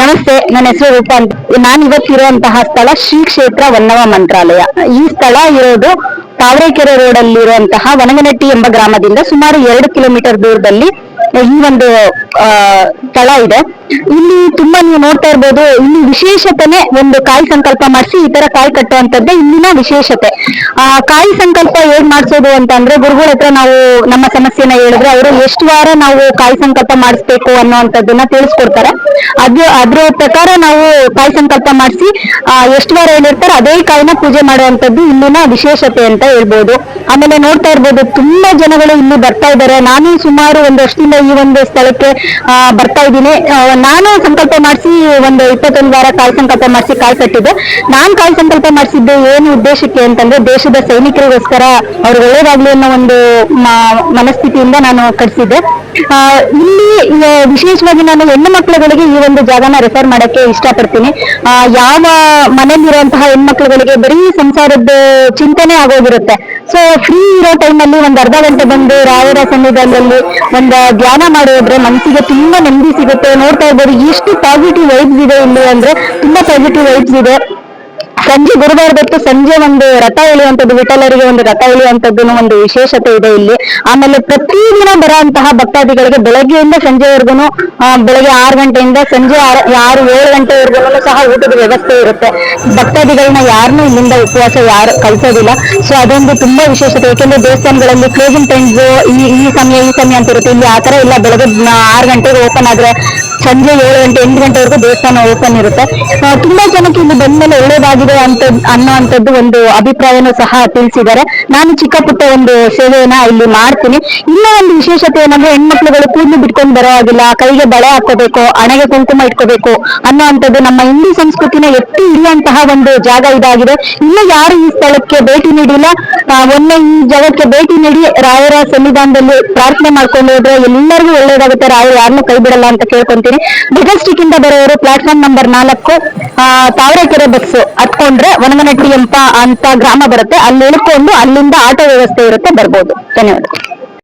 ನಮಸ್ತೆ, ನನ್ನ ಹೆಸರು ರೂಪಾ ಅಂತ ನಾನು ಇವತ್ತಿರುವಂತಹ ಸ್ಥಳ ಶ್ರೀ ಕ್ಷೇತ್ರ ವನ್ನವ ಮಂತ್ರಾಲಯ. ಈ ಸ್ಥಳ ಇರೋದು ತಾವರೆಕೆರೆ ರೋಡ್ ಅಲ್ಲಿರುವಂತಹ ವನಗನಟ್ಟಿ ಎಂಬ ಗ್ರಾಮದಿಂದ ಸುಮಾರು ಎರಡು ಕಿಲೋಮೀಟರ್ ದೂರದಲ್ಲಿ ಈ ಒಂದು ಸ್ಥಳ ಇದೆ. ಇಲ್ಲಿ ತುಂಬಾ ನೀವು ನೋಡ್ತಾ ಇರ್ಬೋದು, ಇಲ್ಲಿ ವಿಶೇಷತೆನೆ ಒಂದು ಕಾಯಿ ಸಂಕಲ್ಪ ಮಾಡಿಸಿ, ಈ ತರ ಕಾಯಿ ಕಟ್ಟುವಂತದ್ದೇ ಇಲ್ಲಿನ ವಿಶೇಷತೆ. ಆ, ಕಾಯಿ ಸಂಕಲ್ಪ ಹೇಗ್ ಮಾಡಿಸೋದು ಅಂತ ಅಂದ್ರೆ, ಗುರುಗಳ ಹತ್ರ ನಾವು ನಮ್ಮ ಸಮಸ್ಯೆನ ಹೇಳಿದ್ರೆ, ಅವರು ಎಷ್ಟು ವಾರ ನಾವು ಕಾಯಿ ಸಂಕಲ್ಪ ಮಾಡಿಸ್ಬೇಕು ಅನ್ನೋಂಥದ್ದನ್ನ ತಿಳಿಸ್ಕೊಡ್ತಾರೆ. ಅದು, ಅದ್ರ ಪ್ರಕಾರ ನಾವು ಕಾಯಿ ಸಂಕಲ್ಪ ಮಾಡಿಸಿ ಎಷ್ಟು ವಾರ ಹೇಳಿರ್ತಾರೆ ಅದೇ ಕಾಯಿನ ಪೂಜೆ ಮಾಡುವಂತದ್ದು ಇಲ್ಲಿನ ವಿಶೇಷತೆ ಅಂತ ಹೇಳ್ಬೋದು. ಆಮೇಲೆ ನೋಡ್ತಾ ಇರ್ಬೋದು, ತುಂಬಾ ಜನಗಳು ಇಲ್ಲಿ ಬರ್ತಾ ಇದ್ದಾರೆ. ನಾನು ಸುಮಾರು ಒಂದು ವರ್ಷದಿಂದ ಈ ಒಂದು ಸ್ಥಳಕ್ಕೆ ಬರ್ತಾ ಇದ್ದೀನಿ. ನಾನು ಸಂಕಲ್ಪ ಮಾಡಿಸಿ ಒಂದು ಇಪ್ಪತ್ತೊಂದು ವಾರ ಕಾಯಿ ಸಂಕಲ್ಪ ಮಾಡಿಸಿ ಕಾಯಿ ಕಟ್ಟಿದ್ದೆ. ನಾನ್ ಕಾಯಿ ಸಂಕಲ್ಪ ಮಾಡಿಸಿದ್ದು ಏನು ಉದ್ದೇಶಕ್ಕೆ ಅಂತಂದ್ರೆ, ದೇಶದ ಸೈನಿಕರಿಗೋಸ್ಕರ ಅವ್ರು ಒಳ್ಳೇದಾಗ್ಲಿ ಅನ್ನೋ ಒಂದು ಮನಸ್ಥಿತಿಯಿಂದ ನಾನು ಕಟ್ಸಿದ್ದೆ. ಇಲ್ಲಿ ವಿಶೇಷವಾಗಿ ನಾನು ಹೆಣ್ಣು ಮಕ್ಕಳುಗಳಿಗೆ ಈ ಒಂದು ಜಾಗನ ರೆಫರ್ ಮಾಡಕ್ಕೆ ಇಷ್ಟಪಡ್ತೀನಿ. ಯಾವ ಮನೆಯಲ್ಲಿರುವಂತಹ ಹೆಣ್ಮಕ್ಳುಗಳಿಗೆ ಬರೀ ಸಂಸಾರದ ಚಿಂತನೆ ಆಗೋಗಿರುತ್ತೆ. ಸೊ ಫ್ರೀ ಇರೋ ಟೈಮಲ್ಲಿ ಒಂದ್ ಅರ್ಧ ಗಂಟೆ ಬಂದು ರಾಯರ ಸಮಯದಲ್ಲಿ ಒಂದು ಧ್ಯಾನ ಮಾಡೋದ್ರೆ ಮನಸ್ಸಿಗೆ ತುಂಬಾ ನೆಮ್ಮದಿ ಸಿಗುತ್ತೆ. ನೋಡ್ತಾ ಇರ್ಬೋದು, ಎಷ್ಟು ಪಾಸಿಟಿವ್ ವೈಬ್ಸ್ ಇದೆ ಇಲ್ಲಿ ಅಂದ್ರೆ ತುಂಬಾ ಪಾಸಿಟಿವ್ ವೈಬ್ಸ್ ಇದೆ. ಸಂಜೆ ಗುರುವಾರ ಹೊತ್ತು ಸಂಜೆ ಒಂದು ರಥ ಎಳೆಯುವಂಥದ್ದು, ವಿಠಲರಿಗೆ ಒಂದು ರಥ ಇಳಿಯುವಂಥದ್ದು ಒಂದು ವಿಶೇಷತೆ ಇದೆ ಇಲ್ಲಿ. ಆಮೇಲೆ ಪ್ರತಿದಿನ ಬರುವಂತಹ ಭಕ್ತಾದಿಗಳಿಗೆ ಬೆಳಗ್ಗೆಯಿಂದ ಸಂಜೆವರೆಗೂ ಬೆಳಗ್ಗೆ ಆರು ಗಂಟೆಯಿಂದ ಸಂಜೆ ಆರು ಏಳು ಗಂಟೆವರೆಗೂ ಸಹ ಊಟದ ವ್ಯವಸ್ಥೆ ಇರುತ್ತೆ. ಭಕ್ತಾದಿಗಳನ್ನ ಯಾರನ್ನೂ ಇಲ್ಲಿಂದ ಉಪವಾಸ ಯಾರು ಕಲಿಸೋದಿಲ್ಲ. ಸೊ ಅದೊಂದು ತುಂಬಾ ವಿಶೇಷತೆ. ಯಾಕೆಂದ್ರೆ ದೇವಸ್ಥಾನಗಳಲ್ಲಿ ಕ್ಲೋಸಿಂಗ್ ಟೈಮ್ಸ್ ಈ ಈ ಸಮಯ ಈ ಸಮಯ ಅಂತ ಇರುತ್ತೆ. ಇಲ್ಲಿ ಆ ತರ ಇಲ್ಲ. ಬೆಳಗ್ಗೆ ಆರು ಗಂಟೆಗೆ ಓಪನ್ ಆದ್ರೆ ಸಂಜೆ ಏಳು ಗಂಟೆ ಎಂಟು ಗಂಟೆವರೆಗೂ ದೇವಸ್ಥಾನ ಓಪನ್ ಇರುತ್ತೆ. ತುಂಬಾ ಜನಕ್ಕೆ ಇಲ್ಲಿ ಬಂದ್ಮೇಲೆ ಒಳ್ಳೇದಾಗಿದೆ. ಅಂತ ಅನ್ನುವಂಥದ್ದು ಒಂದು ಅಭಿಪ್ರಾಯನೂ ಸಹ ತಿಳಿಸಿದ್ದಾರೆ. ನಾನು ಚಿಕ್ಕ ಪುಟ್ಟ ಒಂದು ಸೇವೆಯನ್ನ ಇಲ್ಲಿ ಮಾಡ್ತೀನಿ. ಇನ್ನೂ ಒಂದು ವಿಶೇಷತೆ ಏನಂದ್ರೆ ಹೆಣ್ಮಕ್ಳುಗಳು ಕೂದಲು ಬಿಟ್ಕೊಂಡು ಬರೋ ಹಾಗಿಲ್ಲ ಕೈಗೆ ಬಳೆ ಹಾಕೋಬೇಕು ಹಣೆಗೆ ಕುಂಕುಮ ಇಟ್ಕೋಬೇಕು ಅನ್ನುವಂಥದ್ದು ನಮ್ಮ ಹಿಂದೂ ಸಂಸ್ಕೃತಿನ ಎತ್ತಿ ಇಡಿಯಂತಹ ಒಂದು ಜಾಗ ಇದಾಗಿದೆ. ಇನ್ನು ಯಾರು ಈ ಸ್ಥಳಕ್ಕೆ ಭೇಟಿ ನೀಡಿಲ್ಲ. ಒಮ್ಮೆ ಈ ಜಾಗಕ್ಕೆ ಭೇಟಿ ನೀಡಿ ರಾಯರ ಸನ್ನಿಧಾನದಲ್ಲಿ ಪ್ರಾರ್ಥನೆ ಮಾಡ್ಕೊಂಡು ಹೋದ್ರೆ ಎಲ್ಲರಿಗೂ ಒಳ್ಳೇದಾಗುತ್ತೆ ರಾಯರು ಯಾರನ್ನೂ ಕೈ ಬಿಡಲ್ಲ ಅಂತ ಕೇಳ್ಕೊಂತೀನಿ. ಮೆಜೆಸ್ಟಿಕ್ ಇಂದ ಬರೋರು ಪ್ಲಾಟ್ಫಾರ್ಮ್ ನಂಬರ್ ನಾಲ್ಕು ತಾವರೆಕೆರೆ ಬಸ್ ಹತ್ಕೊಂಡ್ರೆ ವನಗನಟ್ಟಿ ಅಂತ ಅಂತ ಗ್ರಾಮ ಬರುತ್ತೆ. ಅಲ್ಲಿ ಇಳ್ಕೊಂಡು ಅಲ್ಲಿಂದ ಆಟೋ ವ್ಯವಸ್ಥೆ ಇರುತ್ತೆ ಬರ್ಬೋದು. ಧನ್ಯವಾದ